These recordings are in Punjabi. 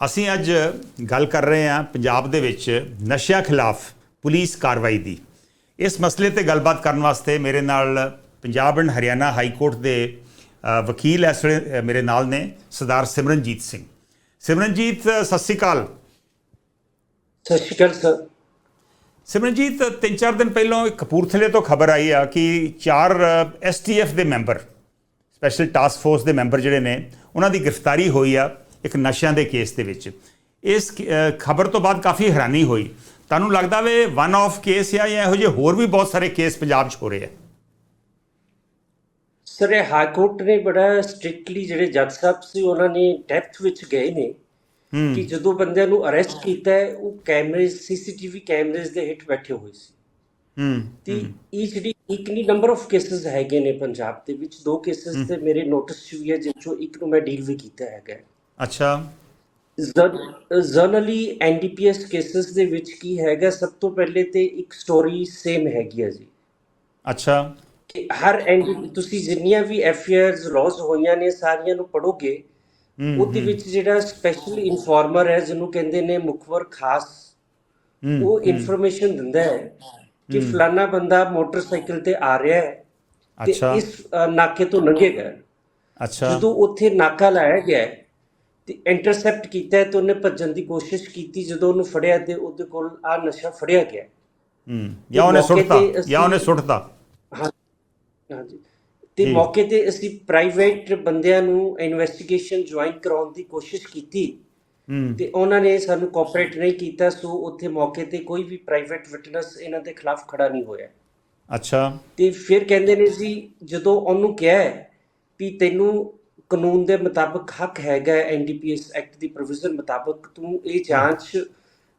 ਅਸੀਂ ਅੱਜ ਗੱਲ ਕਰ ਰਹੇ ਹਾਂ ਪੰਜਾਬ ਦੇ ਵਿੱਚ ਨਸ਼ਿਆਂ ਖਿਲਾਫ ਪੁਲਿਸ ਕਾਰਵਾਈ ਦੀ। ਇਸ ਮਸਲੇ ਤੇ ਗੱਲਬਾਤ ਕਰਨ ਵਾਸਤੇ ਮੇਰੇ ਨਾਲ Punjab and Haryana high court ਦੇ ਵਕੀਲ ਇਸ ਵੇਲੇ ਮੇਰੇ ਨਾਲ ਨੇ ਸਰਦਾਰ ਸਿਮਰਨਜੀਤ ਸਿੰਘ। ਸਿਮਰਨਜੀਤ ਸਤਿ ਸ਼੍ਰੀ ਅਕਾਲ। ਸਤਿ ਸ਼੍ਰੀ ਅਕਾਲ ਸਰ। ਸਿਮਰਨਜੀਤ ਤਿੰਨ ਚਾਰ ਦਿਨ ਪਹਿਲਾਂ ਇੱਕ ਕਪੂਰਥਲੇ ਤੋਂ ਖਬਰ ਆਈ ਆ ਕਿ ਚਾਰ ਐਸਟੀਐਫ ਦੇ ਮੈਂਬਰ ਸਪੈਸ਼ਲ ਟਾਸਕ ਫੋਰਸ ਦੇ ਮੈਂਬਰ ਜਿਹੜੇ ਨੇ ਉਹਨਾਂ ਦੀ ਗ੍ਰਿਫਤਾਰੀ ਹੋਈ ਆ। ਇੱਕ ਨਸ਼ਿਆਂ ਦੇ ਕੇਸ ਦੇ ਵਿੱਚ। ਇਸ ਖਬਰ ਤੋਂ ਬਾਅਦ ਕਾਫੀ ਹੈਰਾਨੀ ਹੋਈ। ਤੁਹਾਨੂੰ ਲੱਗਦਾ ਵੇ ਵਨ ਆਫ ਕੇਸ ਆ ਜਾਂ ਇਹੋ ਜਿਹੇ ਹੋਰ ਵੀ ਬਹੁਤ ਸਾਰੇ ਕੇਸ ਪੰਜਾਬ 'ਚ ਹੋ ਰਹੇ ਆ? ਸਰ ਇਹ ਹਾਈ ਕੋਰਟ ਨੇ ਬੜਾ ਸਟ੍ਰਿਕਟਲੀ ਜਿਹੜੇ ਜੱਜ ਸਾਹਿਬ ਸੀ ਉਹਨਾਂ ਨੇ ਡੈਪਥ ਵਿੱਚ ਗਏ ਨੇ। ਕਿ ਜਦੋਂ ਬੰਦਿਆਂ ਨੂੰ ਅਰੈਸਟ ਕੀਤਾ ਹੈ ਉਹ ਕੈਮਰੇ ਸੀਸੀਟੀਵੀ ਕੈਮਰੇਜ਼ ਦੇ ਹਿੱਟ ਬੈਠੇ ਹੋਏ ਸੀ। ਹੂੰ ਤੇ ਇਹ ਜਿਹੜੀ ਇੱਕ ਨਹੀਂ ਨੰਬਰ ਆਫ ਕੇਸਸ ਹੈਗੇ ਨੇ ਪੰਜਾਬ ਦੇ ਵਿੱਚ। ਦੋ ਕੇਸਸ ਤੇ ਮੇਰੇ ਨੋਟਿਸ 'ਚ ਵੀ ਹੈ ਜਿਸ ਚੋਂ ਇੱਕ ਨੂੰ ਮੈਂ ਡੀਲ ਵੀ ਕੀਤਾ ਹੈਗਾ। ਅੱਛਾ। ਜਰਨਲੀ ਐਨਡੀਪੀਐਸ ਕੇਸਸ ਦੇ ਵਿੱਚ ਕੀ ਹੈਗਾ? ਸਭ ਤੋਂ ਪਹਿਲੇ ਤੇ ਇੱਕ ਸਟੋਰੀ ਸੇਮ ਹੈਗੀ ਆ ਜੀ। ਅੱਛਾ। ਕਿ ਹਰ ਐਂਡ ਤੁਸੀਂ ਜਿੰਨੀਆਂ ਵੀ ਐਫਆਈਆਰਸ ਲੌਸ ਹੋਈਆਂ ਨੇ ਸਾਰੀਆਂ ਨੂੰ ਪੜੋਗੇ ਉਹਦੇ ਵਿੱਚ ਜਿਹੜਾ ਸਪੈਸ਼ਲ ਇਨਫਾਰਮਰ ਹੈ ਜਿਹਨੂੰ ਕਹਿੰਦੇ ਨੇ ਮੁਖਬਰ ਖਾਸ ਉਹ ਇਨਫੋਰਮੇਸ਼ਨ ਦਿੰਦਾ ਹੈ ਕਿ ਫਲਾਨਾ ਬੰਦਾ ਮੋਟਰਸਾਈਕਲ ਤੇ ਆ ਰਿਹਾ ਹੈ ਤੇ ਇਸ ਨਾਕੇ ਤੋਂ ਲੰਘੇਗਾ ਅੱਛਾ। ਜਦੋਂ ਉੱਥੇ ਨਾਕਾ ਲਾਇਆ ਗਿਆ ਹੈ, ਤੇ ਇੰਟਰਸੈਪਟ ਕੀਤਾ ਤੇ ਉਹਨੇ ਭੱਜਣ ਦੀ ਕੋਸ਼ਿਸ਼ ਕੀਤੀ ਜਦੋਂ ਉਹਨੂੰ ਫੜਿਆ ਤੇ ਉਹਦੇ ਕੋਲ ਆ ਨਸ਼ਾ ਫੜਿਆ ਗਿਆ। ਹੂੰ ਜਾਂ ਉਹਨੇ ਸੁੱਟਤਾ ਜਾਂ ਉਹਨੇ ਸੁੱਟਤਾ। ਹਾਂਜੀ। ਤੇ। ਮੌਕੇ ਤੇ ਅਸੀਂ ਪ੍ਰਾਈਵੇਟ ਬੰਦਿਆਂ ਨੂੰ ਇਨਵੈਸਟੀਗੇਸ਼ਨ ਜੁਆਇਨ ਕਰਾਉਣ ਦੀ ਕੋਸ਼ਿਸ਼ ਕੀਤੀ। ਹੂੰ। ਤੇ ਉਹਨਾਂ ਨੇ ਸਾਨੂੰ ਕੋਆਪਰੇਟ ਨਹੀਂ ਕੀਤਾ ਸੋ ਉੱਥੇ ਮੌਕੇ ਤੇ ਕੋਈ ਵੀ ਪ੍ਰਾਈਵੇਟ ਵਿਟਨੈਸ ਇਹਨਾਂ ਦੇ ਖਿਲਾਫ ਖੜਾ ਨਹੀਂ ਹੋਇਆ। ਅੱਛਾ। ਤੇ ਫਿਰ ਕਹਿੰਦੇ ਨੇ ਜੀ ਜਦੋਂ ਉਹਨੂੰ ਕਿਹਾ ਵੀ ਤੈਨੂੰ ਕਾਨੂੰਨ ਦੇ ਮੁਤਾਬਕ ਹੱਕ ਹੈਗਾ ਐਨਡੀਪੀਐਸ ਐਕਟ ਦੀ ਪ੍ਰੋਵੀਜ਼ਨ ਮੁਤਾਬਕ। ਤੂੰ ਇਹ ਜਾਂਚ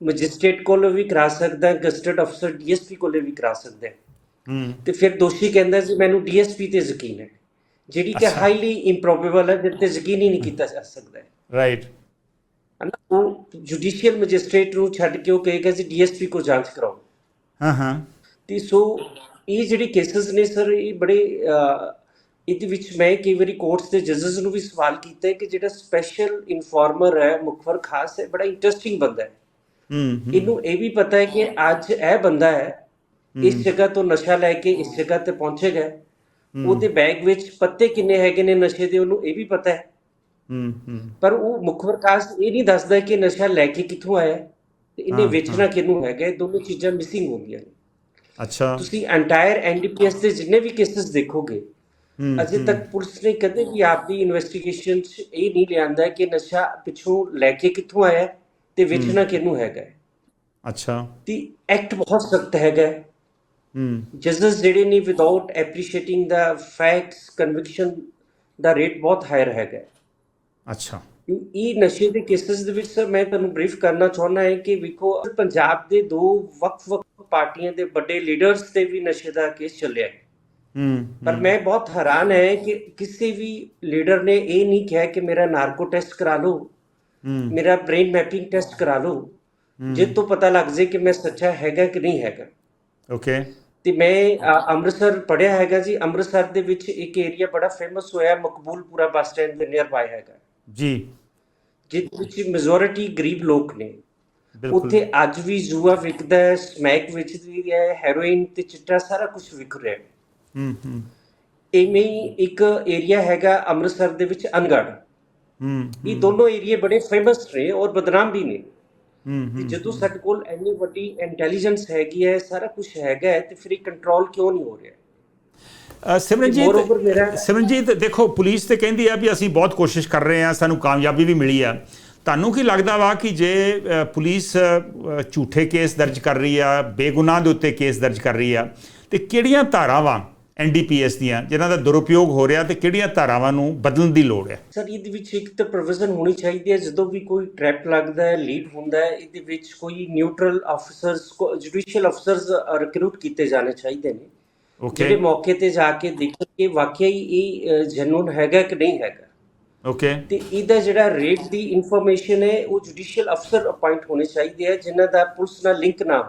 ਮੈਜਿਸਟ੍ਰੇਟ ਕੋਲ ਵੀ ਕਰਾ ਸਕਦਾ ਹੈ ਗਸਟਡ ਅਫਸਰ ਡੀਐਸਪੀ ਕੋਲ ਵੀ ਕਰਾ ਸਕਦਾ। ਹੈ। ਤੇ ਫਿਰ ਦੋਸ਼ੀ ਕਹਿੰਦਾ ਸੀ ਮੈਨੂੰ ਡੀਐਸਪੀ ਤੇ ਯਕੀਨ ਹੈ ਜਿਹੜੀ ਕਿ। ਹਾਈਲੀ ਇੰਪ੍ਰੋਬੇਬਲ ਹੈ ਜਿਹਦੇ ਤੇ ਯਕੀਨ ਹੀ ਨਹੀਂ ਕੀਤਾ ਜਾ ਸਕਦਾ। ਹੈ ਰਾਈਟ ਹਨਾ ਉਹ ਜੁਡੀਸ਼ੀਅਲ ਮੈਜਿਸਟ੍ਰੇਟ ਨੂੰ ਛੱਡ ਕੇ ਉਹ ਕਹੇਗਾ ਜੀ ਡੀਐਸਪੀ ਕੋ ਜਾਂਚ ਕਰਾਓ। ਹਾਂ ਹਾਂ। ਤੇ ਸੋ ਇਹ ਜਿਹੜੇ ਕੇਸਸ ਨੇ ਸਰ ਇਹ ਬੜੇ ਇਹਦੇ ਵਿੱਚ ਮੈਂ ਕਈ ਵਾਰੀ ਕੋਰਟਸ ਦੇ ਜੱਜਸ ਨੂੰ ਵੀ ਸਵਾਲ ਕੀਤਾ ਹੈ ਕਿ ਜਿਹੜਾ ਸਪੈਸ਼ਲ ਇਨਫਾਰਮਰ ਹੈ ਮੁਖਬਰ ਖਾਸ ਹੈ ਬੜਾ ਇੰਟਰਸਟਿੰਗ ਬੰਦਾ ਹੈ। ਹੂੰ ਇਹਨੂੰ ਇਹ ਵੀ ਪਤਾ ਹੈ ਕਿ ਅੱਜ ਇਹ ਬੰਦਾ ਹੈ ਇਸ ਜਗ੍ਹਾ ਤੋਂ ਨਸ਼ਾ ਲੈ ਕੇ ਇਸ ਜਗ੍ਹਾ ਤੇ ਪਹੁੰਚੇਗਾ। ਉਹਦੇ ਬੈਗ ਵਿੱਚ ਪੱਤੇ ਕਿੰਨੇ ਹੈਗੇ ਨੇ ਨਸ਼ੇ ਦੇ ਉਹਨੂੰ ਇਹ ਵੀ ਪਤਾ ਹੈ। ਹੂੰ ਪਰ ਉਹ ਮੁਖਬਰ ਖਾਸ ਇਹ ਨਹੀਂ ਦੱਸਦਾ ਕਿ ਨਸ਼ਾ ਲੈ ਕੇ ਕਿੱਥੋਂ ਆਇਆ ਤੇ ਇਹਨੇ ਵੇਚਣਾ ਕਿਹਨੂੰ ਹੈਗਾ ਇਹ ਦੋਨੋਂ ਚੀਜ਼ਾਂ ਮਿਸਿੰਗ ਹੁੰਦੀਆਂ ਨੇ। ਅੱਛਾ। ਤੁਸੀਂ ਐਂਟਾਇਰ ਐਨਡੀਪੀਐਸ ਦੇ ਜਿੰਨੇ ਵੀ ਕੇਸਸ ਦੇਖੋਗੇ ਅਜੇ ਤੱਕ ਪੁਲਿਸ ਨੇ ਕਦੇ ਵੀ ਆਪਦੀ ਇਨਵੈਸਟੀਗੇਸ਼ਨ 'ਚ ਇਹ ਨਹੀਂ ਲਿਆਂਦਾ ਕਿ ਨਸ਼ਾ ਪਿੱਛੋਂ ਲੈ ਕੇ ਕਿੱਥੋਂ ਆਇਆ ਤੇ ਵੇਚਣਾ ਕਿਹਨੂੰ ਹੈਗਾ। ਅੱਛਾ ਤੇ ਐਕਟ ਬਹੁਤ ਸਖਤ ਹੈਗਾ ਹੈ। ਹੂੰ ਜਜਸ ਜਿਹੜੇ ਨੇ without appreciating the facts conviction the rate ਬਹੁਤ ਹਾਇਰ ਹੈਗਾ। ਅੱਛਾ ਇਹ ਨਸ਼ੇ ਦੇ ਕੇਸਸ ਦੇ ਵਿੱਚ ਸਰ ਮੈਂ ਤੁਹਾਨੂੰ ਬਰੀਫ ਕਰਨਾ ਚਾਹੁੰਦਾ ਹਾਂ ਕਿ ਵੇਖੋ ਪੰਜਾਬ ਦੇ ਦੋ ਵੱਖ-ਵੱਖ ਪਾਰਟੀਆਂ ਦੇ ਵੱਡੇ ਲੀਡਰਸ ਤੇ ਵੀ ਨਸ਼ੇ ਦਾ ਕੇਸ ਚੱਲਿਆ ਹੈ ਮੈਂ ਬਹੁਤ ਹੈਰਾਨ ਹੈ ਕਿ ਕਿਸੇ ਵੀ ਲੀਡਰ ਨੇ ਇਹ ਨਹੀਂ ਕਿਹਾ ਕਿ ਮੇਰਾ ਨਾਰਕੋ ਟੈਸਟ ਕਰਾ ਲਓ ਹੂੰ। ਮੇਰਾ ਬ੍ਰੇਨ ਮੈਪਿੰਗ ਟੈਸਟ ਕਰਾ ਲਓ ਜਿਸ ਤੋਂ ਪਤਾ ਲੱਗ ਜੇ ਕਿ ਮੈਂ ਸੱਚਾ ਹੈਗਾ ਕਿ ਨਹੀਂ ਹੈਗਾ। ਓਕੇ। ਤੇ ਮੈਂ ਅੰਮ੍ਰਿਤਸਰ ਪੜਿਆ ਹੈਗਾ ਜੀ। ਅੰਮ੍ਰਿਤਸਰ ਦੇ ਵਿੱਚ ਇੱਕ ਏਰੀਆ ਬੜਾ ਫੇਮਸ ਹੋਇਆ ਮਕਬੂਲਪੁਰਾ ਬੱਸ ਸਟੈਂਡ ਦੇ ਨੀਅਰ ਬਾਈ ਹੈਗਾ। ਜੀ। ਜਿਸ ਵਿੱਚ ਮੈਜੋਰਿਟੀ ਗਰੀਬ ਲੋਕ ਨੇ। ਉੱਥੇ ਅੱਜ ਵੀ ਜੂਆ ਵਿਕਦਾ ਹੈ ਸਮੈਕ ਵਿਕਦੀ ਹੈ ਹੈਰੋਇਨ ਤੇ ਚਿੱਟਾ ਸਾਰਾ ਕੁਝ ਵਿਕ ਰਿਹਾ ਹੈ। ਹੂੰ ਹੂੰ। ਇਵੇਂ ਹੀ ਇੱਕ ਏਰੀਆ ਹੈਗਾ ਅੰਮ੍ਰਿਤਸਰ ਦੇ ਵਿੱਚ ਅਨਗੜ ਹੂੰ ਇਹ ਦੋਨੋਂ ਏਰੀਏ ਬੜੇ ਫੇਮਸ ਨੇ ਔਰ ਬਦਨਾਮ ਵੀ ਨੇ। ਹੂੰ ਜਦੋਂ ਸਾਡੇ ਕੋਲ ਇੰਨੀ ਵੱਡੀ ਇੰਟੈਲੀਜੈਂਸ ਹੈਗੀ ਹੈ ਸਾਰਾ ਕੁਝ ਹੈਗਾ ਹੈ ਤੇ ਫਿਰ ਇਹ ਕੰਟਰੋਲ ਕਿਉਂ ਨਹੀਂ ਹੋ ਰਿਹਾ? ਸਿਮਰਨਜੀਤ ਸਿਮਰਨਜੀਤ ਦੇਖੋ ਪੁਲਿਸ ਤੇ ਕਹਿੰਦੀ ਆ ਵੀ ਅਸੀਂ ਬਹੁਤ ਕੋਸ਼ਿਸ਼ ਕਰ ਰਹੇ ਆ ਸਾਨੂੰ ਕਾਮਯਾਬੀ ਵੀ ਮਿਲੀ ਆ। ਤੁਹਾਨੂੰ ਕੀ ਲੱਗਦਾ ਵਾ ਕਿ ਜੇ ਪੁਲਿਸ ਝੂਠੇ ਕੇਸ ਦਰਜ ਕਰ ਰਹੀ ਆ ਬੇਗੁਨਾਹ ਦੇ ਉੱਤੇ ਕੇਸ ਦਰਜ ਕਰ ਰਹੀ ਆ ਤੇ ਕਿਹੜੀਆਂ ਧਾਰਾਵਾਂ ਐਨਡੀਪੀਐਸ ਦੀਆਂ ਜਿਨ੍ਹਾਂ ਦਾ ਦੁਰਉਪਯੋਗ ਹੋ ਰਿਹਾ ਤੇ ਕਿਹੜੀਆਂ ਧਾਰਾਵਾਂ ਨੂੰ ਬਦਲਣ ਦੀ ਲੋੜ ਹੈ? ਸਰ ਇਹਦੇ ਵਿੱਚ ਇੱਕ ਤਾਂ ਪ੍ਰੋਵੀਜ਼ਨ ਹੋਣੀ ਚਾਹੀਦੀ ਹੈ। ਜਦੋਂ ਵੀ ਕੋਈ ਟ੍ਰੈਪ ਲੱਗਦਾ ਹੈ ਲੀਡ ਹੁੰਦਾ ਹੈ ਇਹਦੇ ਵਿੱਚ ਕੋਈ neutral officers judicial officers recruit ਕੀਤੇ ਜਾਣੇ ਚਾਹੀਦੇ ਨੇ। ਜਿਹੜੇ ਓਕੇ ਮੌਕੇ ਤੇ ਜਾ ਕੇ ਦੇਖਣ ਕਿ ਵਾਕਿਆ ਹੀ ਇਹ ਜਨੂਨ ਹੈਗਾ ਕਿ ਨਹੀਂ ਹੈਗਾ। ਓਕੇ ਤੇ ਇਹਦਾ ਜਿਹੜਾ ਰੇਟ ਦੀ ਇਨਫੋਰਮੇਸ਼ਨ ਹੈ ਉਹ ਜੁਡੀਸ਼ੀਅਲ ਅਫਸਰ ਅਪਾਇੰਟ ਹੋਣੇ ਚਾਹੀਦੇ ਆ ਜਿਨ੍ਹਾਂ ਦਾ ਪੁਲਿਸ ਨਾਲ ਲਿੰਕ ਨਾ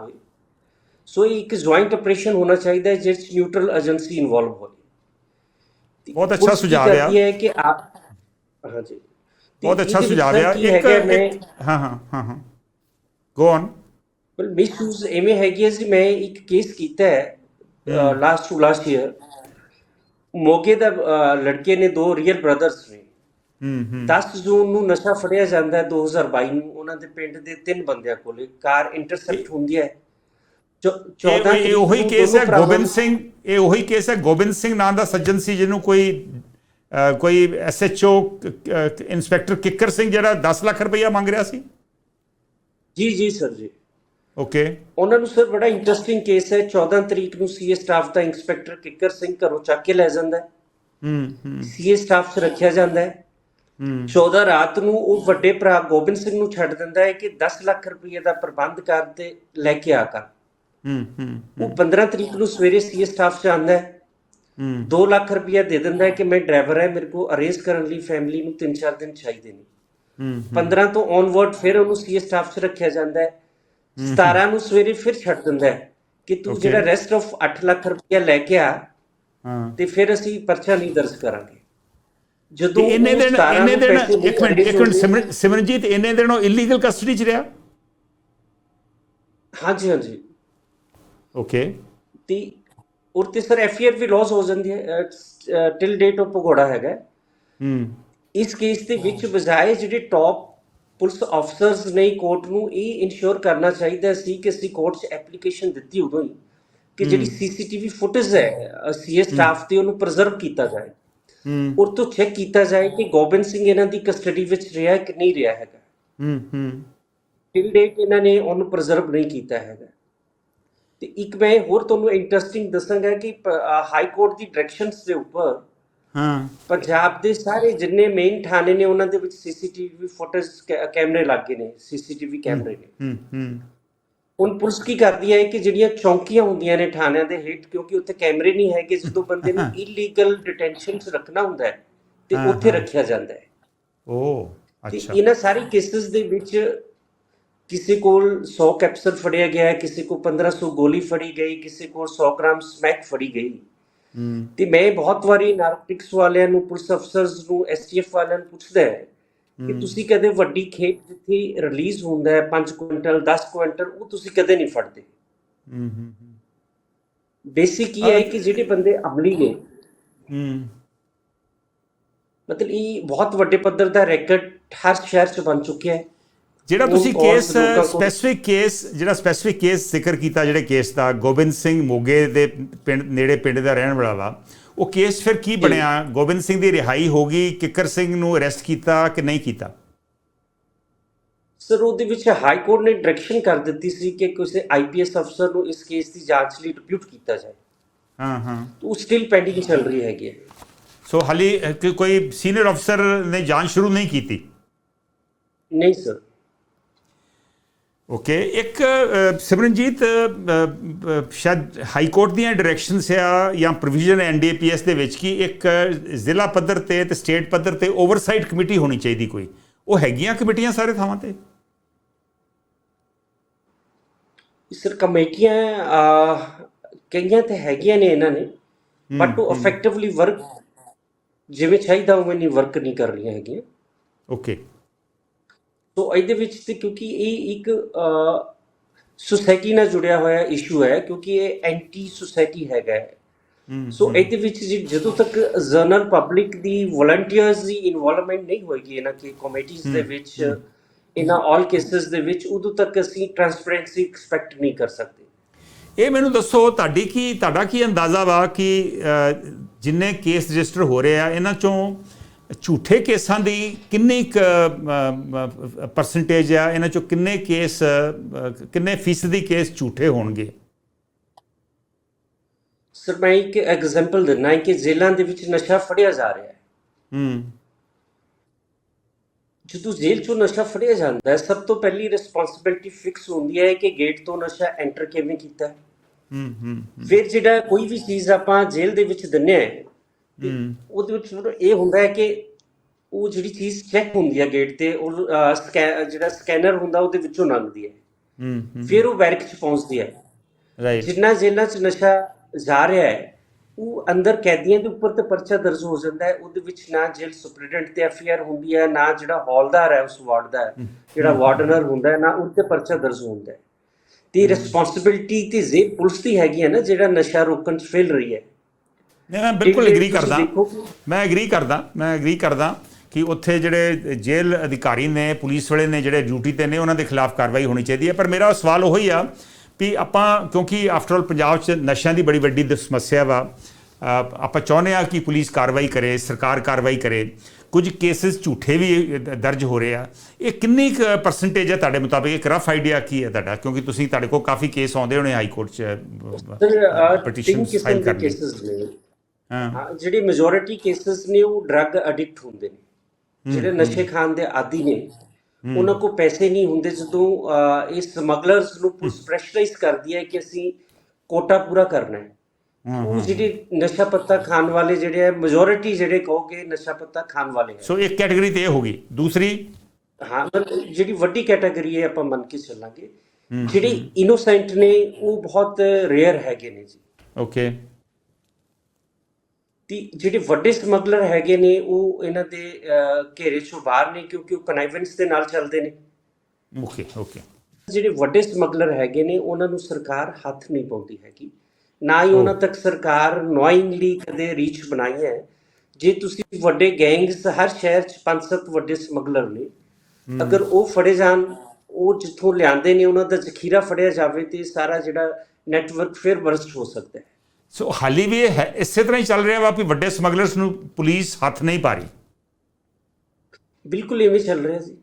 ਸੋ ਇਹ ਇੱਕ ਜੁਆਇੰਟ ਆਪਰੇਸ਼ਨ ਹੋਣਾ ਚਾਹੀਦਾ ਹੈ ਜਿਸ ਨਿਊਟਰਲ ਏਜੰਸੀ ਇਨਵੋਲਵ ਹੋਵੇ ਬਹੁਤ ਅੱਛਾ ਸੁਝਾਅ ਆ। ਕਰਦੀ ਹੈ ਕਿ ਆਪ ਹਾਂਜੀ ਬਹੁਤ ਅੱਛਾ ਸੁਝਾਅ ਆ ਇੱਕ ਹਾਂ ਹਾਂ ਹਾਂ ਹਾਂ ਗੋ ਔਨ ਪਰ ਮਿਸਯੂਜ਼ ਐਵੇਂ ਹੈਗੀ ਹੈ ਜੀ ਮੈਂ ਇੱਕ ਕੇਸ ਕੀਤਾ ਹੈ ਲਾਸਟ ਟੂ ਲਾਸਟ ਈਅਰ ਮੋਗੇ ਦਾ ਲੜਕੇ ਨੇ ਦੋ ਰੀਅਲ ਬ੍ਰਦਰਸ ਨੇ ਹੂੰ ਹੂੰ 10 ਜੂਨ ਨੂੰ ਨਸ਼ਾ ਫੜਿਆ ਜਾਂਦਾ ਹੈ 2022 ਨੂੰ ਉਹਨਾਂ ਦੇ ਪਿੰਡ ਦੇ ਤਿੰਨ ਬੰਦਿਆਂ ਕੋਲੇ ਕਾਰ ਇੰਟਰਸੈਪਟ ਹੁੰਦੀ ਹੈ 14 ਇਹ ਉਹੀ ਕੇਸ ਹੈ ਗੋਬਿੰਦ ਸਿੰਘ ਇਹ ਉਹੀ ਕੇਸ ਹੈ ਗੋਬਿੰਦ ਸਿੰਘ ਨਾਂ ਦਾ ਸੱਜਣ ਸੀ ਜਿਹਨੂੰ ਕੋਈ ਕੋਈ ਐਸਐਚਓ ਇਨਸਪੈਕਟਰ ਕਿੱਕਰ ਸਿੰਘ ਜਿਹੜਾ 10 ਲੱਖ ਰੁਪਈਆ ਮੰਗ ਰਿਹਾ ਸੀ? ਜੀ ਜੀ ਸਰ ਜੀ। ਓਕੇ ਉਹਨਾਂ ਨੂੰ ਸਰ ਬੜਾ ਇੰਟਰਸਟਿੰਗ ਕੇਸ ਹੈ। 14 ਤਰੀਕ ਨੂੰ ਸੀਏ ਸਟਾਫ ਦਾ ਇੰਸਪੈਕਟਰ ਕਿੱਕਰ ਸਿੰਘ ਘਰੋਂ ਚੱਕ ਕੇ ਲੈ ਜਾਂਦਾ ਹੈ। ਹੂੰ ਹੂੰ। ਸੀਏ ਸਟਾਫ 'ਚ ਰੱਖਿਆ ਜਾਂਦਾ ਹੈ। ਹੂੰ। 14 ਰਾਤ ਨੂੰ ਉਹ ਵੱਡੇ ਭਰਾ ਗੋਬਿੰਦ ਸਿੰਘ ਨੂੰ ਛੱਡ ਦਿੰਦਾ ਹੈ ਕਿ 10 ਲੱਖ ਰੁਪਏ ਦਾ ਪ੍ਰਬੰਧ ਕਰ ਤੇ ਲੈ ਕੇ ਆ ਕਰ। ਹੂੰ ਹੂੰ ਉਹ 15 ਤਰੀਕ ਨੂੰ ਸਵੇਰੇ ਸੀਏ ਸਟਾਫ 'ਚ ਆਉਂਦਾ ਹੈ। ਹੂੰ। 2 ਲੱਖ ਰੁਪਏ ਦੇ ਦਿੰਦਾ ਹੈ ਕਿ ਮੈਂ ਡਰਾਈਵਰ ਹੈ ਮੇਰੇ ਕੋ ਅਰੇਂਜ ਕਰਨ ਲਈ ਫੈਮਿਲੀ ਨੂੰ 3-4 ਦਿਨ ਚਾਹੀਦੇ ਨੇ। ਹੂੰ 15 ਤੋਂ ਔਨਵਰਡ ਫਿਰ ਉਹਨੂੰ ਸੀਏ ਸਟਾਫ 'ਚ ਰੱਖਿਆ ਜਾਂਦਾ ਹੈ। 17 ਨੂੰ ਸਵੇਰੇ ਫਿਰ ਛੱਡ ਦਿੰਦਾ ਹੈ ਕਿ ਤੂੰ. ਜਿਹੜਾ ਰੈਸਟ ਆਫ 8 ਲੱਖ ਰੁਪਏ ਲੈ ਕੇ ਆ ਹਾਂ। ਤੇ ਫਿਰ ਅਸੀਂ ਪਰਚਾ ਨਹੀਂ ਦਰਜ ਕਰਾਂਗੇ। ਜਦੋਂ ਉਹ ਦਿਨ 17 ਇੰਨੇ ਨੂੰ ਦਿਨ ਇੱਕ ਮਿੰਟ ਇੱਕ ਮਿੰਟ ਸਿਮਰਨਜੀਤ ਇੰਨੇ ਦਿਨ ਉਹ ਇਲੀਗਲ ਕਸਟਡੀ 'ਚ ਰਿਹਾ? ਹਾਂਜੀ ਹਾਂਜੀ। ਓਕੇ ਤੇ ਔਰ ਤੇ ਸਰ ਐਫਆਰ ਵੀ ਲੌਸ ਹੋ ਜਾਂਦੀ ਹੈ ਟਿਲ ਡੇਟ ਆਫ ਭਗੋੜਾ ਹੈਗਾ। ਹੂੰ। ਇਸ ਕੇਸ ਦੇ ਵਿੱਚ ਬਜਾਏ ਜਿਹੜੇ ਟੌਪ ਪੁਲਿਸ ਆਫਸਰਸ ਨੇ ਕੋਰਟ ਨੂੰ ਇਹ ਇਨਸ਼ੋਰ ਕਰਨਾ ਚਾਹੀਦਾ ਸੀ ਕਿ ਅਸੀਂ ਕੋਰਟ 'ਚ ਐਪਲੀਕੇਸ਼ਨ ਦਿੱਤੀ ਉਦੋਂ ਹੀ ਕਿ ਜਿਹੜੀ ਸੀਸੀਟੀਵੀ ਫੁਟੇਜ ਹੈ ਸੀਏ ਸਟਾਫ ਤੇ ਉਹਨੂੰ ਪ੍ਰੀਜ਼ਰਵ ਕੀਤਾ ਜਾਏ। ਹੂੰ। ਔਰ ਤੋਂ ਚੈੱਕ ਕੀਤਾ ਜਾਏ ਕਿ ਗੋਬਿੰਦ ਸਿੰਘ ਇਹਨਾਂ ਦੀ ਕਸਟਡੀ ਵਿੱਚ ਰਿਹਾ ਕਿ ਨਹੀਂ ਰਿਹਾ ਹੈਗਾ। ਹੂੰ ਹੂੰ। ਟਿਲ ਡੇਟ ਇਹਨਾਂ ਨੇ ਉਹਨੂੰ ਪ੍ਰੀਜ਼ਰਵ ਨਹੀਂ ਕੀਤਾ ਹੈਗਾ। ਤੇ ਇੱਕ ਮੈਂ ਹੋਰ ਤੁਹਾਨੂੰ ਇੰਟਰਸਟਿੰਗ ਦੱਸਾਂਗਾ ਕਿ ਹਾਈ ਕੋਰਟ ਦੀ ਡਾਇਰੈਕਸ਼ਨਸ ਦੇ ਉੱਪਰ ਹਾਂ। ਪੰਜਾਬ ਦੇ ਸਾਰੇ ਜਿੰਨੇ ਮੇਨ ਥਾਣੇ ਨੇ ਉਹਨਾਂ ਦੇ ਵਿੱਚ ਸੀਸੀਟੀਵੀ ਫੁਟੇਜ ਕੈਮਰੇ ਲੱਗੇ ਨੇ ਸੀਸੀਟੀਵੀ ਕੈਮਰੇ ਨੇ। ਹੂੰ ਹੂੰ। ਹੁਣ ਪੁਲਿਸ ਕੀ ਕਰਦੀ ਹੈ ਕਿ ਜਿਹੜੀਆਂ ਚੌਂਕੀਆਂ ਹੁੰਦੀਆਂ ਨੇ ਥਾਣਿਆਂ ਦੇ ਹੇਠ ਕਿਉਂਕਿ ਉੱਥੇ ਕੈਮਰੇ ਨਹੀਂ ਹੈਗੇ ਜਦੋਂ ਬੰਦੇ ਨੂੰ ਇਲੀਗਲ ਡਿਟੈਂਸ਼ਨ 'ਚ ਰੱਖਣਾ ਹੁੰਦਾ ਹੈ ਤੇ ਉੱਥੇ। ਰੱਖਿਆ ਜਾਂਦਾ ਹੈ। ਓ ਅੱਛਾ। ਇਹਨਾਂ ਸਾਰੀ ਕੇਸਿਸ ਦੇ ਵਿੱਚ ਕਿਸੇ ਕੋਲ 100 ਕੈਪਸੂਲ ਫੜਿਆ ਗਿਆ ਹੈ ਕਿਸੇ ਕੋਲ 1500 ਗੋਲੀ ਫੜੀ ਗਈ ਕਿਸੇ ਕੋਲ 100 ਗ੍ਰਾਮ ਸਮੈਕ ਫੜੀ ਗਈ। ਤੇ ਮੈਂ ਬਹੁਤ ਵਾਰੀ ਨਾਰਕੋਟਿਕਸ ਵਾਲਿਆਂ ਨੂੰ ਪੁਲਿਸ ਅਫਸਰਸ ਨੂੰ ਐਸਟੀਐਫ ਵਾਲਿਆਂ ਨੂੰ ਪੁੱਛਦਾ ਹੈ ਕਿ ਤੁਸੀਂ ਕਦੇ ਵੱਡੀ ਖੇਪ ਜਿੱਥੇ ਰਿਲੀਜ਼ ਹੁੰਦਾ ਹੈ 5 ਕੁਇੰਟਲ 10 ਕੁਇੰਟਲ ਉਹ ਤੁਸੀਂ ਕਦੇ ਨਹੀਂ ਫੜਦੇ। ਹੂੰ ਹੂੰ ਬੇਸਿਕ ਇਹ ਹੈ ਕਿ ਜਿਹੜੇ ਬੰਦੇ ਅਮਲੀ ਨੇ। ਹੂੰ। ਮਤਲਬ ਇਹ ਬਹੁਤ ਵੱਡੇ ਪੱਧਰ ਦਾ ਰੈਕਟ ਹਰ ਸ਼ਹਿਰ 'ਚ ਬਣ ਚੁੱਕਿਆ ਹੈ। ਜਿਹੜਾ ਤੁਸੀਂ ਕੇਸ ਸਪੈਸੀਫਿਕ ਕੇਸ ਜਿਹੜਾ ਸਪੈਸੀਫਿਕ ਕੇਸ ਜ਼ਿਕਰ ਕੀਤਾ ਜਿਹੜੇ ਕੇਸ ਦਾ ਗੋਬਿੰਦ ਸਿੰਘ ਮੋਗੇ ਦੇ ਪਿੰਡ ਨੇੜੇ ਪਿੰਡ ਦਾ ਰਹਿਣ ਵਾਲਾ ਵਾ ਉਹ ਕੇਸ ਫਿਰ ਕੀ ਬਣਿਆ? ਗੋਬਿੰਦ ਸਿੰਘ ਦੀ ਰਿਹਾਈ ਹੋ ਗਈ ਕਿੱਕਰ ਸਿੰਘ ਨੂੰ ਅਰੈਸਟ ਕੀਤਾ ਕਿ ਨਹੀਂ ਕੀਤਾ? ਸਰ ਉਹਦੇ ਵਿੱਚ ਹਾਈ ਕੋਰਟ ਨੇ ਡਾਇਰੈਕਸ਼ਨ ਕਰ ਦਿੱਤੀ ਸੀ ਕਿ ਕਿਸੇ ਆਈਪੀਐਸ ਅਫਸਰ ਨੂੰ ਇਸ ਕੇਸ ਦੀ ਜਾਂਚ ਲਈ ਡਿਪਿਊਟ ਕੀਤਾ ਜਾਏ। ਹਾਂ ਹਾਂ। ਉਹ ਸਟਿਲ ਪੈਂਡਿੰਗ ਚੱਲ ਰਹੀ ਹੈਗੀ ਸੋ ਹਾਲੀ ਕੋਈ ਸੀਨੀਅਰ ਅਫਸਰ ਨੇ ਜਾਂਚ ਸ਼ੁਰੂ ਨਹੀਂ ਕੀਤੀ? ਨਹੀਂ ਸਰ ਓਕੇ ਇੱਕ ਸਿਮਰਨਜੀਤ ਸ਼ਾਇਦ ਹਾਈ ਕੋਰਟ ਦੀਆਂ ਡਾਇਰੈਕਸ਼ਨਸ ਆ ਜਾਂ ਪ੍ਰੋਵੀਜ਼ਨ ਐਨਡੀਪੀਐਸ ਦੇ ਵਿੱਚ ਕਿ ਇੱਕ ਜ਼ਿਲ੍ਹਾ ਪੱਧਰ ਤੇ ਤੇ ਸਟੇਟ ਪੱਧਰ ਤੇ ਓਵਰਸਾਈਟ ਕਮੇਟੀ ਹੋਣੀ ਚਾਹੀਦੀ ਕੋਈ। ਉਹ ਹੈਗੀਆਂ ਕਮੇਟੀਆਂ ਸਾਰੇ ਥਾਵਾਂ ਤੇ? ਸਰ ਕਮੇਟੀਆਂ ਕਈਆਂ ਤੇ ਹੈਗੀਆਂ ਨੇ ਇਹਨਾਂ ਨੇ ਬਟ ਉਹ ਇਫੈਕਟਿਵਲੀ ਵਰਕ ਜਿਵੇਂ ਚਾਹੀਦਾ ਉਵੇਂ ਨਹੀਂ ਵਰਕ ਨਹੀਂ ਕਰ ਰਹੀਆਂ ਹੈਗੀਆਂ। ਓਕੇ ਸੋ ਇਹਦੇ ਵਿੱਚ ਤੇ ਕਿਉਂਕਿ ਇਹ ਇੱਕ ਸੁਸਾਇਟੀ ਨਾਲ ਜੁੜਿਆ ਹੋਇਆ ਇਸ਼ੂ ਹੈ ਕਿਉਂਕਿ ਇਹ ਐਂਟੀ ਸੁਸਾਇਟੀ ਹੈਗਾ ਸੋ ਇਹਦੇ ਵਿੱਚ ਜਦੋਂ ਤੱਕ ਜਨਰਲ ਪਬਲਿਕ ਦੀ ਵਲੰਟੀਅਰਸ ਦੀ ਇਨਵੋਲਵਮੈਂਟ ਨਹੀਂ ਹੋਏਗੀ ਇਹਨਾਂ ਕੀ ਕਮੇਟੀਆਂ ਦੇ ਵਿੱਚ ਇਹਨਾਂ ਆਲ ਕੇਸਸ ਦੇ ਵਿੱਚ ਉਦੋਂ ਤੱਕ ਅਸੀਂ ਟ੍ਰਾਂਸਪੇਰੈਂਸੀ ਐਕਸਪੈਕਟ ਨਹੀਂ ਕਰ ਸਕਦੇ। ਇਹ ਮੈਨੂੰ ਦੱਸੋ ਤੁਹਾਡੀ ਕੀ ਤੁਹਾਡਾ ਕੀ ਅੰਦਾਜ਼ਾ ਵਾ ਕਿ ਜਿੰਨੇ ਕੇਸ ਰਜਿਸਟਰ ਹੋ ਰਹੇ ਆ ਇਹਨਾਂ ਚੋਂ ਝੂਠੇ ਕੇਸਾਂ ਦੀ ਕਿੰਨੀ ਪਰਸੈਂਟੇਜ ਆ ਇਹਨਾਂ ਚੋਂ ਕਿੰਨੇ ਕੇਸ ਕਿੰਨੇ ਫੀਸਦੀ ਕੇਸ ਝੂਠੇ ਹੋਣਗੇ? ਸਰ ਮੈਂ ਇੱਕ ਐਗਜ਼ਾਮਪਲ ਦਿੰਨਾ ਕਿ ਜੇਲ੍ਹਾਂ ਦੇ ਵਿੱਚ ਨਸ਼ਾ ਫੜਿਆ ਜਾ ਰਿਹਾ ਹੈ। ਹੂੰ। ਜਦੋਂ ਜੇਲ੍ਹ ਚੋਂ ਨਸ਼ਾ ਫੜਿਆ ਜਾਂਦਾ ਹੈ ਸਭ ਤੋਂ ਪਹਿਲੀ ਰਿਸਪੌਂਸਿਬਿਲਟੀ ਫਿਕਸ ਹੁੰਦੀ ਹੈ ਕਿ ਗੇਟ ਤੋਂ ਨਸ਼ਾ ਐਂਟਰ ਕਿਵੇਂ ਕੀਤਾ ਹੈ। ਹੂੰ ਹੂੰ ਫਿਰ ਜਿਹੜਾ ਕੋਈ ਵੀ ਚੀਜ਼ ਆਪਾਂ ਜੇਲ੍ਹ ਦੇ ਵਿੱਚ ਦਿੰਨੇ ਆ ਤੇ ਉਹਦੇ ਵਿੱਚ ਫਿਰ ਇਹ ਹੁੰਦਾ ਹੈ ਕਿ ਉਹ ਜਿਹੜੀ ਚੀਜ਼ ਚੈੱਕ ਹੁੰਦੀ ਹੈ ਗੇਟ ਤੇ ਉਹ ਜਿਹੜਾ ਸਕੈਨਰ ਹੁੰਦਾ ਉਹਦੇ ਵਿੱਚੋਂ ਲੰਘਦੀ ਹੈ। ਹੂੰ ਫਿਰ ਉਹ ਬੈਰਕ 'ਚ ਪਹੁੰਚਦੀ ਹੈ। ਰਾਈਟ ਜਿੰਨਾ ਜੇਲ੍ਹਾਂ 'ਚ ਨਸ਼ਾ ਜਾ ਰਿਹਾ ਹੈ ਉਹ ਅੰਦਰ ਕੈਦੀਆਂ ਦੇ ਉੱਪਰ ਤੇ ਪਰਚਾ ਦਰਜ ਹੋ ਜਾਂਦਾ ਹੈ। ਉਹਦੇ ਵਿੱਚ ਨਾ ਜੇਲ੍ਹ ਸੁਪਰਡੈਂਟ ਤੇ ਐਫਆਈਆਰ ਹੁੰਦੀ ਹੈ ਨਾ ਜਿਹੜਾ ਹੌਲਦਾਰ ਹੈ ਉਸ ਵਾਰਡ ਦਾ ਜਿਹੜਾ ਵਾਰਡਨਰ ਹੁੰਦਾ ਹੈ ਨਾ ਉਹ ਤੇ ਪਰਚਾ ਦਰਜ ਹੁੰਦਾ ਹੈ। ਤੇ ਰਿਸਪੌਂਸਿਬਿਲਟੀ ਤੇ ਜੇ ਪੁਲਿਸ ਦੀ ਹੈਗੀ ਹੈ ਨਾ ਜਿਹੜਾ ਨਸ਼ਾ ਰੋਕਣ ਚ ਫੇਲ ਰਹੀ ਹੈ ਨਹੀਂ ਮੈਂ ਬਿਲਕੁਲ ਐਗਰੀ ਕਰਦਾ। ਮੈਂ ਐਗਰੀ ਕਰਦਾ ਮੈਂ ਐਗਰੀ ਕਰਦਾ ਕਿ ਉੱਥੇ ਜਿਹੜੇ ਜੇਲ੍ਹ ਅਧਿਕਾਰੀ ਨੇ ਪੁਲਿਸ ਵਾਲੇ ਨੇ ਜਿਹੜੇ ਡਿਊਟੀ ਤੇ ਨੇ ਉਹਨਾਂ ਦੇ ਖਿਲਾਫ ਕਾਰਵਾਈ ਹੋਣੀ ਚਾਹੀਦੀ ਹੈ। ਪਰ ਮੇਰਾ ਸਵਾਲ ਉਹੀ ਆ ਵੀ ਆਪਾਂ ਕਿਉਂਕਿ ਆਫਟਰ ਆਲ ਪੰਜਾਬ 'ਚ ਨਸ਼ਿਆਂ ਦੀ ਬੜੀ ਵੱਡੀ ਸਮੱਸਿਆ ਵਾ ਆਪਾਂ ਚਾਹੁੰਦੇ ਆ ਕਿ ਪੁਲਿਸ ਕਾਰਵਾਈ ਕਰੇ ਸਰਕਾਰ ਕਾਰਵਾਈ ਕਰੇ। ਕੁਝ ਕੇਸਿਸ ਝੂਠੇ ਵੀ ਦਰਜ ਹੋ ਰਹੇ ਆ। ਇਹ ਕਿੰਨੀ ਕੁ ਪਰਸੈਂਟੇਜ ਹੈ ਤੁਹਾਡੇ ਮੁਤਾਬਿਕ? ਇੱਕ ਰਫ ਆਈਡੀਆ ਕੀ ਹੈ ਤੁਹਾਡਾ? ਕਿਉਂਕਿ ਤੁਸੀਂ ਤੁਹਾਡੇ ਕੋਲ ਕਾਫੀ ਕੇਸ ਆਉਂਦੇ ਹੋਣੇ ਹਾਈ ਕੋਰਟ 'ਚ ਪਟੀਸ਼ਨ ਫਾਈਲ ਕਰਨ ਲਈ। ਕੇਸਸ ਨੇ। ਹਾਂ। ਜਿਹੜੇ ਮੈਜੋਰਿਟੀ ਕੇਸਸ ਨੇ ਉਹ ਡਰੱਗ ਐਡਿਕਟ ਹੁੰਦੇ ਨੇ। ਜਿਹੜੇ ਨਸ਼ੇ ਖਾਣ ਦੇ ਆਦੀ ਨੇ। ਉਹਨਾਂ ਕੋਲ ਪੈਸੇ ਨਹੀਂ ਹੁੰਦੇ ਜਦੋਂ ਇਹ ਸਮਗਲਰਸ ਨੂੰ ਪ੍ਰੈਸ਼ਰਾਈਜ਼ ਕਰਦੀ ਹੈ ਕਿ ਅਸੀਂ ਕੋਟਾ ਪੂਰਾ ਕਰਨਾ ਹੈ। ਉਹ ਜਿਹੜੇ ਨਸ਼ਾ ਪੱਤਾ ਖਾਣ ਵਾਲੇ ਜਿਹੜੇ ਹੈ ਮੈਜੋਰਿਟੀ ਜਿਹੜੇ ਕਹੋਗੇ ਨਸ਼ਾ ਪੱਤਾ ਖਾਣ ਵਾਲੇ ਹੈ। ਸੋ ਇੱਕ ਕੈਟਾਗਰੀ ਤੇ ਇਹ ਹੋ ਗਈ। ਦੂਸਰੀ? ਹਾਂ ਜਿਹੜੀ ਵੱਡੀ ਕੈਟਾਗਰੀ ਹੈ ਆਪਾਂ ਮੰਨ ਕੇ ਚੱਲਾਂਗੇ। ਜਿਹੜੇ ਇਨੋਸੈਂਟ ਨੇ ਉਹ ਬਹੁਤ ਰੇਅਰ ਹੈਗੇ ਨੇ ਜੀ। ਓਕੇ ਤੇ ਜਿਹੜੇ ਵੱਡੇ ਸਮਗਲਰ ਹੈਗੇ ਨੇ ਉਹ ਇਹਨਾਂ ਦੇ ਘੇਰੇ ਚੋਂ ਬਾਹਰ ਨੇ ਕਿਉਂਕਿ ਉਹ ਕਨਾਈਵੈਂਸ ਦੇ ਨਾਲ ਚੱਲਦੇ ਨੇ। ਓਕੇ ਓਕੇ ਜਿਹੜੇ ਵੱਡੇ ਸਮਗਲਰ ਹੈਗੇ ਨੇ ਉਹਨਾਂ ਨੂੰ ਸਰਕਾਰ ਹੱਥ ਨਹੀਂ ਪਾਉਂਦੀ ਹੈਗੀ। ਨਾ ਹੀ ਉਹਨਾਂ ਤੱਕ ਸਰਕਾਰ ਨੋਇੰਗਲੀ ਕਦੇ ਰੀਚ ਬਣਾਈ ਹੈ। ਜੇ ਤੁਸੀਂ ਵੱਡੇ ਗੈਂਗਸ ਹਰ ਸ਼ਹਿਰ 'ਚ ਪੰਜ ਸੱਤ ਵੱਡੇ ਸਮਗਲਰ ਨੇ ਅਗਰ ਉਹ ਫੜੇ ਜਾਣ ਉਹ ਜਿੱਥੋਂ ਲਿਆਂਦੇ ਨੇ ਉਹਨਾਂ ਦਾ ਜ਼ਖੀਰਾ ਫੜਿਆ ਜਾਵੇ ਤੇ ਸਾਰਾ ਜਿਹੜਾ ਨੈਟਵਰਕ ਫਿਰ ਬਰਸਟ ਹੋ ਸਕਦਾ ਹੈ। ਸੋ ਹਾਲੀ ਵੀ ਇਹ ਹੈ ਇਸੇ ਤਰ੍ਹਾਂ ਹੀ ਚੱਲ ਰਿਹਾ ਵਾ ਵੀ ਵੱਡੇ ਸਮਗਲਰਸ ਨੂੰ ਪੁਲਿਸ ਹੱਥ ਨਹੀਂ ਪਾ ਰਹੀ। ਬਿਲਕੁਲ ਇਵੇਂ ਚੱਲ ਰਿਹਾ ਸੀ।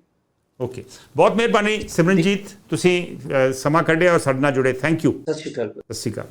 ਓਕੇ ਬਹੁਤ ਮਿਹਰਬਾਨੀ ਸਿਮਰਨਜੀਤ ਤੁਸੀਂ ਸਮਾਂ ਕੱਢਿਆ ਔਰ ਸਾਡੇ ਨਾਲ ਜੁੜੇ। ਥੈਂਕ ਯੂ ਸਤਿ ਸ਼੍ਰੀ ਅਕਾਲ। ਸਤਿ ਸ਼੍ਰੀ ਅਕਾਲ।